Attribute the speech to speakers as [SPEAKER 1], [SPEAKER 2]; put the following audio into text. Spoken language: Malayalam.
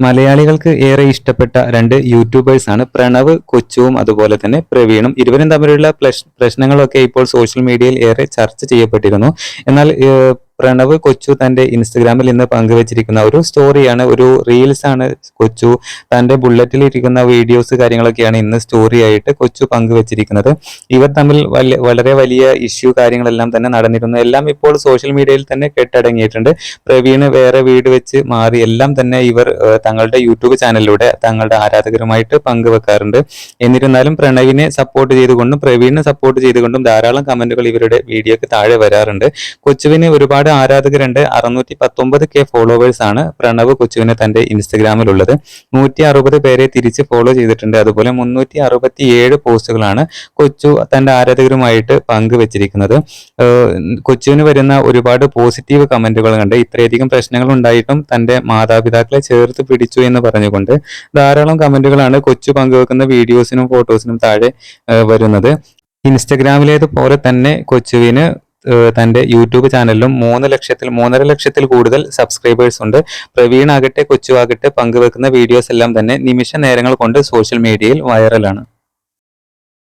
[SPEAKER 1] മലയാളികൾക്ക് ഏറെ ഇഷ്ടപ്പെട്ട രണ്ട് യൂട്യൂബേഴ്സ് ആണ് പ്രണവ് കൊച്ചുവും അതുപോലെ തന്നെ പ്രവീണും. ഇരുവരും തമ്മിലുള്ള പ്രശ്നങ്ങളൊക്കെ ഇപ്പോൾ സോഷ്യൽ മീഡിയയിൽ ഏറെ ചർച്ച ചെയ്യപ്പെട്ടിരുന്നു. എന്നാൽ പ്രണവ് കൊച്ചു തന്റെ ഇൻസ്റ്റഗ്രാമിൽ ഇന്ന് പങ്കുവച്ചിരിക്കുന്ന ഒരു സ്റ്റോറിയാണ് ഒരു റീൽസ് ആണ് കൊച്ചു തന്റെ ബുള്ളറ്റിൽ ഇരിക്കുന്ന വീഡിയോസ് കാര്യങ്ങളൊക്കെയാണ് ഇന്ന് സ്റ്റോറി ആയിട്ട് കൊച്ചു പങ്കുവച്ചിരിക്കുന്നത്. ഇവർ തമ്മിൽ വളരെ വലിയ ഇഷ്യൂ കാര്യങ്ങളെല്ലാം തന്നെ നടന്നിരുന്നു. എല്ലാം ഇപ്പോൾ സോഷ്യൽ മീഡിയയിൽ തന്നെ കെട്ടടങ്ങിയിട്ടുണ്ട്. പ്രവീണ് വേറെ വീട് വെച്ച് മാറി എല്ലാം തന്നെ ഇവർ തങ്ങളുടെ യൂട്യൂബ് ചാനലിലൂടെ തങ്ങളുടെ ആരാധകരുമായിട്ട് പങ്കുവെക്കാറുണ്ട്. എന്നിരുന്നാലും പ്രണവിനെ സപ്പോർട്ട് ചെയ്തുകൊണ്ടും പ്രവീണിനെ സപ്പോർട്ട് ചെയ്തുകൊണ്ടും ധാരാളം കമന്റുകൾ ഇവരുടെ വീഡിയോക്ക് താഴെ വരാറുണ്ട്. കൊച്ചുവിന് ഒരുപാട് ആരാധകരുണ്ട്. അറുന്നൂറ്റി പത്തൊമ്പത് കെ ഫോളോവേഴ്സ് ആണ് പ്രണവ് കൊച്ചുവിന് തന്റെ ഇൻസ്റ്റഗ്രാമിലുള്ളത്. നൂറ്റി അറുപത് പേരെ തിരിച്ച് ഫോളോ ചെയ്തിട്ടുണ്ട്. അതുപോലെ മുന്നൂറ്റി അറുപത്തി ഏഴ് പോസ്റ്റുകളാണ് കൊച്ചു തന്റെ ആരാധകരുമായിട്ട് പങ്കുവച്ചിരിക്കുന്നത്. കൊച്ചുവിന് വരുന്ന ഒരുപാട് പോസിറ്റീവ് കമന്റുകൾ കണ്ട് ഇത്രയധികം പ്രശ്നങ്ങൾ ഉണ്ടായിട്ടും തന്റെ മാതാപിതാക്കളെ ചേർത്ത് പിടിച്ചു എന്ന് പറഞ്ഞുകൊണ്ട് ധാരാളം കമന്റുകളാണ് കൊച്ചു പങ്കുവെക്കുന്ന വീഡിയോസിനും ഫോട്ടോസിനും താഴെ വരുന്നത്. ഇൻസ്റ്റഗ്രാമിലേതുപോലെ തന്നെ കൊച്ചുവിന് തന്റെ യൂട്യൂബ് ചാനലിലും മൂന്ന് ലക്ഷത്തിൽ മൂന്നര ലക്ഷത്തിൽ കൂടുതൽ സബ്സ്ക്രൈബേഴ്സ് ഉണ്ട്. പ്രവീൺ ആകട്ടെ കൊച്ചു ആകട്ടെ പങ്കുവെക്കുന്ന വീഡിയോസ് എല്ലാം തന്നെ നിമിഷ നേരങ്ങൾ കൊണ്ട് സോഷ്യൽ മീഡിയയിൽ വൈറലാണ്